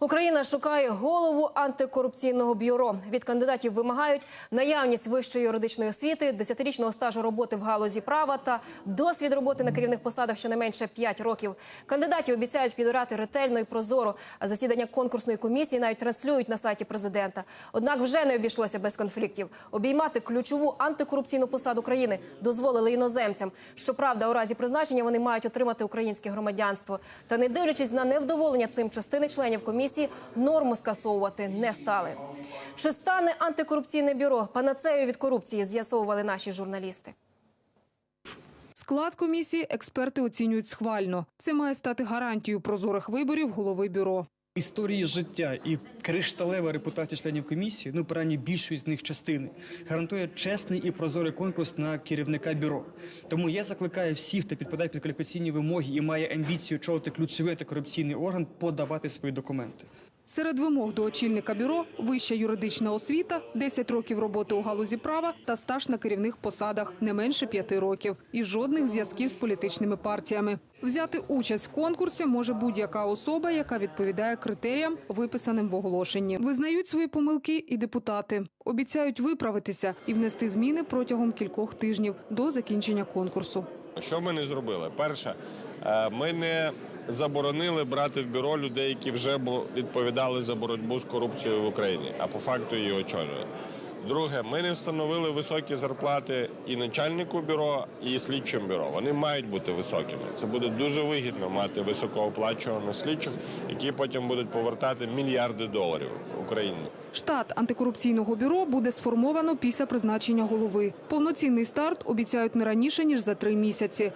Україна шукає голову антикорупційного бюро. Від кандидатів вимагають наявність вищої юридичної освіти, десятирічного стажу роботи в галузі права та досвід роботи на керівних посадах щонайменше 5 років. Кандидатів обіцяють підбирати ретельно і прозоро. А засідання конкурсної комісії навіть транслюють на сайті президента. Однак вже не обійшлося без конфліктів. Обіймати ключову антикорупційну посаду країни дозволили іноземцям. Щоправда, у разі призначення вони мають отримати українське громадянство. Та не дивлячись на невдоволення цим частини членів комісії, норму скасовувати не стали. Чи стане антикорупційне бюро панацею від корупції? З'ясовували наші журналісти. Склад комісії експерти оцінюють схвально. Це має стати гарантією прозорих виборів голови бюро. Історії життя і кришталева репутація членів комісії, ну принаймні більшої з них частини, гарантує чесний і прозорий конкурс на керівника бюро. Тому я закликаю всіх, хто підпадає під кваліфікаційні вимоги і має амбіцію очолити ключовий антикорупційний орган, подавати свої документи. Серед вимог до очільника бюро – вища юридична освіта, 10 років роботи у галузі права та стаж на керівних посадах не менше 5 років і жодних зв'язків з політичними партіями. Взяти участь в конкурсі може будь-яка особа, яка відповідає критеріям, виписаним в оголошенні. Визнають свої помилки і депутати. Обіцяють виправитися і внести зміни протягом кількох тижнів до закінчення конкурсу. Що ми не зробили? Перше, ми не заборонили брати в бюро людей, які вже відповідали за боротьбу з корупцією в Україні, а по факту її очолювали. Друге, ми не встановили високі зарплати і начальнику бюро, і слідчим бюро. Вони мають бути високими. Це буде дуже вигідно мати високооплачуваних слідчих, які потім будуть повертати мільярди доларів Україні. Штат антикорупційного бюро буде сформовано після призначення голови. Повноцінний старт обіцяють не раніше ніж за три місяці.